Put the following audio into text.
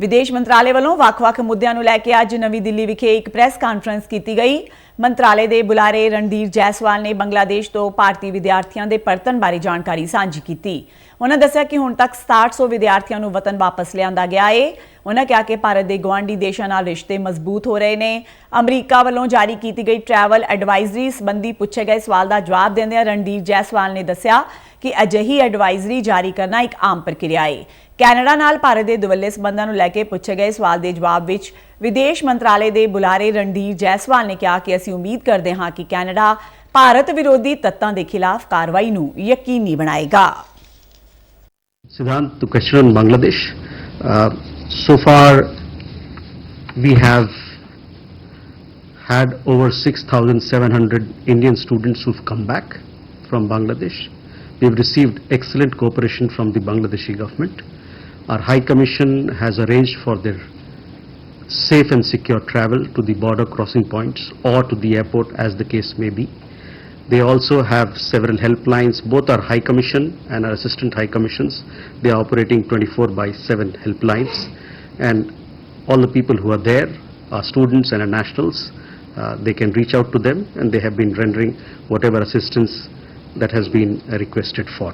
ਵਿਦੇਸ਼ ਮੰਤਰਾਲੇ ਵੱਲੋਂ ਵੱਖ-ਵੱਖ ਮੁੱਦਿਆਂ ਨੂੰ ਲੈ ਕੇ ਅੱਜ ਨਵੀਂ ਦਿੱਲੀ ਵਿਖੇ ਇੱਕ ਪ੍ਰੈਸ ਕਾਨਫਰੰਸ ਕੀਤੀ ਗਈ। ਮੰਤਰਾਲੇ ਦੇ ਬੁਲਾਰੇ ਰਣਧੀਰ ਜੈਸਵਾਲ ਨੇ ਬੰਗਲਾਦੇਸ਼ ਤੋਂ ਭਾਰਤੀ ਵਿਦਿਆਰਥੀਆਂ ਦੇ ਪਰਤਣ ਬਾਰੇ ਜਾਣਕਾਰੀ ਸਾਂਝੀ ਕੀਤੀ। ਉਹਨਾਂ ਦੱਸਿਆ ਕਿ ਹੁਣ ਤੱਕ 6700 ਵਿਦਿਆਰਥੀਆਂ ਨੂੰ ਵਤਨ ਵਾਪਸ ਲਿਆਂਦਾ ਗਿਆ ਏ। ਉਹਨਾਂ ਕਿਹਾ ਕਿ ਭਾਰਤ ਦੇ ਗਵਾਂਢੀ ਦੇਸ਼ਾਂ ਨਾਲ ਰਿਸ਼ਤੇ ਮਜ਼ਬੂਤ ਹੋ ਰਹੇ ਨੇ। ਅਮਰੀਕਾ ਵੱਲੋਂ ਜਾਰੀ ਕੀਤੀ ਗਈ ਟਰੈਵਲ ਐਡਵਾਈਜ਼ਰੀ ਸੰਬੰਧੀ ਪੁੱਛੇ ਗਏ ਸਵਾਲ ਦਾ ਜਵਾਬ ਦਿੰਦਿਆਂ ਰਣਧੀਰ ਜੈਸਵਾਲ ਨੇ ਦੱਸਿਆ ਕਿ ਅਜਿਹੀ ਐਡਵਾਈਜ਼ਰੀ ਜਾਰੀ ਕਰਨਾ ਇੱਕ ਆਮ ਪ੍ਰਕਿਰਿਆ ਏ। ਕੈਨੇਡਾ ਨਾਲ ਭਾਰਤ ਦੇ ਦੁਵੱਲੇ ਸਬੰਧਾਂ ਨੂੰ ਲੈ ਕੇ ਪੁੱਛੇ ਗਏ ਸਵਾਲ ਦੇ ਜਵਾਬ ਵਿੱਚ ਵਿਦੇਸ਼ ਮੰਤਰਾਲੇ ਦੇ ਬੁਲਾਰੇ ਰਣਧੀਰ ਜੈਸਵਾਲ ਨੇ ਕਿਹਾ ਕਿ ਅਸੀਂ ਉਮੀਦ ਕਰਦੇ ਹਾਂ ਕਿ ਕੈਨੇਡਾ ਭਾਰਤ ਵਿਰੋਧੀ ਤੱਤਾਂ ਦੇ ਖਿਲਾਫ ਕਾਰਵਾਈ ਨੂੰ ਯਕੀਨੀ ਬਣਾਏਗਾ Siddhant, to question on Bangladesh. Uh, So far, we have had over 6,700 Indian students who've come back from Bangladesh. We've received excellent cooperation from the Bangladeshi government. Our High Commission has arranged for their safe and secure travel to the border crossing points or to the airport as the case may be. They also have several helplines, both our High Commission and our Assistant High Commissions. They are operating 24 by 7 helplines. And all the people who are there are students and are nationals. Uh, They can reach out to them and they have been rendering whatever assistance that has been requested for.